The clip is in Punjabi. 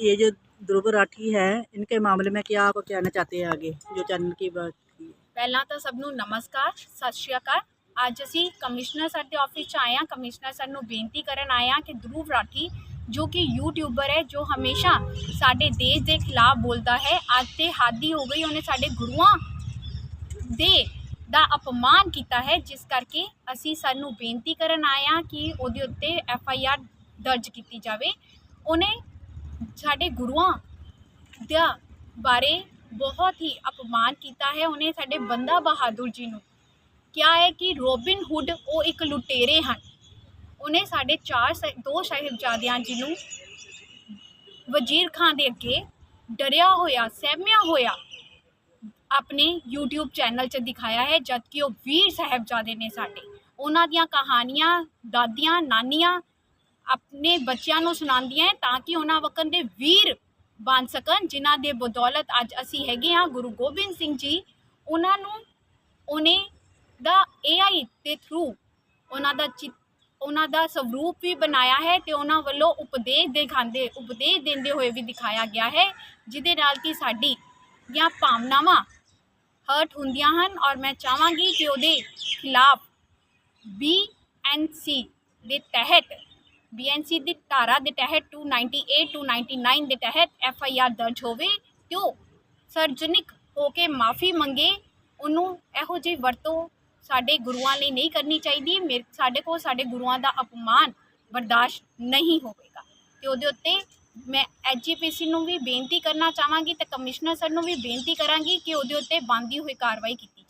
ये जो ध्रुव राठी है इनके मामले में क्या आप कहना चाहते हैं आगे जो चैनल की बात की है? ਪਹਿਲਾਂ ਤਾਂ ਸਭ ਨੂੰ ਨਮਸਕਾਰ ਸਤਿ ਸ਼੍ਰੀ ਅਕਾਲ ਅੱਜ ਅਸੀਂ ਕਮਿਸ਼ਨਰ ਸਰ ਦੇ ਆਫਿਸ 'ਚ ਆਏ ਹਾਂ ਕਮਿਸ਼ਨਰ ਸਰ ਨੂੰ ਬੇਨਤੀ ਕਰਨ ਆਏ ਹਾਂ ਕਿ ਧਰੂਵ ਰਾਠੀ ਜੋ ਕਿ ਯੂਟਿਊਬਰ ਹੈ ਜੋ ਹਮੇਸ਼ਾ ਸਾਡੇ ਦੇਸ਼ ਦੇ ਖਿਲਾਫ ਬੋਲਦਾ ਹੈ ਅੱਜ ਤੇ ਹਾਦੀ ਹੋ ਗਈ ਉਹਨੇ ਸਾਡੇ ਗੁਰੂਆਂ ਦੇ ਦਾ ਅਪਮਾਨ ਕੀਤਾ ਹੈ ਜਿਸ ਕਰਕੇ ਅਸੀਂ ਸਰ ਨੂੰ ਬੇਨਤੀ ਕਰਨ ਆਏ ਹਾਂ ਕਿ ਉਹਦੇ ਉੱਤੇ ਐਫ ਆਈ ਆਰ ਦਰਜ ਕੀਤੀ ਜਾਵੇ ਉਹਨੇ ਸਾਡੇ ਗੁਰੂਆਂ ਦਾ ਬਾਰੇ ਬਹੁਤ ਹੀ ਅਪਮਾਨ ਕੀਤਾ ਹੈ, ਉਹਨੇ ਸਾਡੇ ਬੰਦਾ ਬਹਾਦਰ ਜੀ ਨੂੰ। ਕਿਹਾ ਹੈ ਕਿ ਰੋਬਿਨ ਹੁੱਡ ਉਹ ਇੱਕ ਲੁਟੇਰੇ ਹਨ। ਉਹਨੇ ਸਾਡੇ ਚਾਰ ਸ- ਦੋ ਸਾਹਿਬਜ਼ਾਦਿਆਂ ਜੀ ਨੂੰ ਵਜ਼ੀਰ ਖਾਨ ਦੇ ਅੱਗੇ ਡਰਿਆ ਹੋਇਆ, ਸਹਿਮਿਆ ਹੋਇਆ, ਆਪਣੇ YouTube ਚੈਨਲ 'ਚ ਦਿਖਾਇਆ ਹੈ ਜਦ ਕਿ ਉਹ ਵੀਰ ਸਾਹਿਬਜ਼ਾਦੇ ਨੇ ਸਾਡੇ। ਉਹਨਾਂ ਦੀਆਂ ਕਹਾਣੀਆਂ, ਦਾਦੀਆਂ, ਨਾਨੀਆਂ ਆਪਣੇ ਬੱਚਿਆਂ ਨੂੰ ਸੁਣਾਉਂਦੀਆਂ ਹੈ ਤਾਂ ਕਿ ਉਹਨਾਂ ਵਕਨ ਦੇ ਵੀਰ ਬਣ ਸਕਣ, ਜਿਨ੍ਹਾਂ ਦੇ ਬਦੌਲਤ ਅੱਜ ਅਸੀਂ ਹੈਗੇ ਹਾਂ। ਗੁਰੂ ਗੋਬਿੰਦ ਸਿੰਘ ਜੀ, ਉਹਨਾਂ ਨੂੰ, ਉਹਨੇ ਦਾ AI ਦੇ ਥਰੂ ਉਹਨਾਂ ਦਾ ਚਿ ਉਹਨਾਂ ਦਾ ਸਵਰੂਪ ਵੀ ਬਣਾਇਆ ਹੈ ਤੇ ਉਹਨਾਂ ਵੱਲੋਂ ਉਪਦੇਸ਼ ਦਿਖਾਉਂਦੇ, ਉਪਦੇਸ਼ ਦਿੰਦੇ ਹੋਏ ਵੀ ਦਿਖਾਇਆ ਗਿਆ ਹੈ, ਜਿਹਦੇ ਨਾਲ ਕਿ ਸਾਡੀ ਜਾਂ ਭਾਵਨਾਵਾਂ ਹਰਟ ਹੁੰਦੀਆਂ ਹਨ ਔਰ ਮੈਂ ਚਾਹਾਂਗੀ ਕਿ ਉਹਦੇ ਖਿਲਾਫ ਬੀ ਐੱਨ ਸੀ ਦੇ ਤਹਿਤ ਬੀਐਨਸੀ ਦੀ ਧਾਰਾ ਦੇ ਤਹਿਤ 298 ਟੂ 99 ਦੇ ਤਹਿਤ ਐਫ ਆਈ ਆਰ ਦਰਜ ਹੋਵੇ ਤੇ ਉਹ ਸਰਜਨਿਕ ਹੋ ਕੇ ਮਾਫੀ ਮੰਗੇ, ਉਹਨੂੰ ਇਹੋ ਜਿਹੀ ਵਰਤੋਂ ਸਾਡੇ ਗੁਰੂਆਂ ਲਈ ਨਹੀਂ ਕਰਨੀ ਚਾਹੀਦੀ, ਮੇਰੇ, ਸਾਡੇ ਕੋਲ ਸਾਡੇ ਗੁਰੂਆਂ ਦਾ ਅਪਮਾਨ ਬਰਦਾਸ਼ਤ ਨਹੀਂ ਹੋਵੇਗਾ। ਤੇ ਉਹਦੇ ਉੱਤੇ ਮੈਂ ਐਜੀਪੀਸੀ ਨੂੰ ਵੀ ਬੇਨਤੀ ਕਰਨਾ ਚਾਹਾਂਗੀ ਤੇ ਕਮਿਸ਼ਨਰ ਸਰ ਨੂੰ ਵੀ ਬੇਨਤੀ ਕਰਾਂਗੀ ਕਿ ਉਹਦੇ ਉੱਤੇ ਬਣਦੀ ਹੋਈ ਕਾਰਵਾਈ ਕੀਤੀ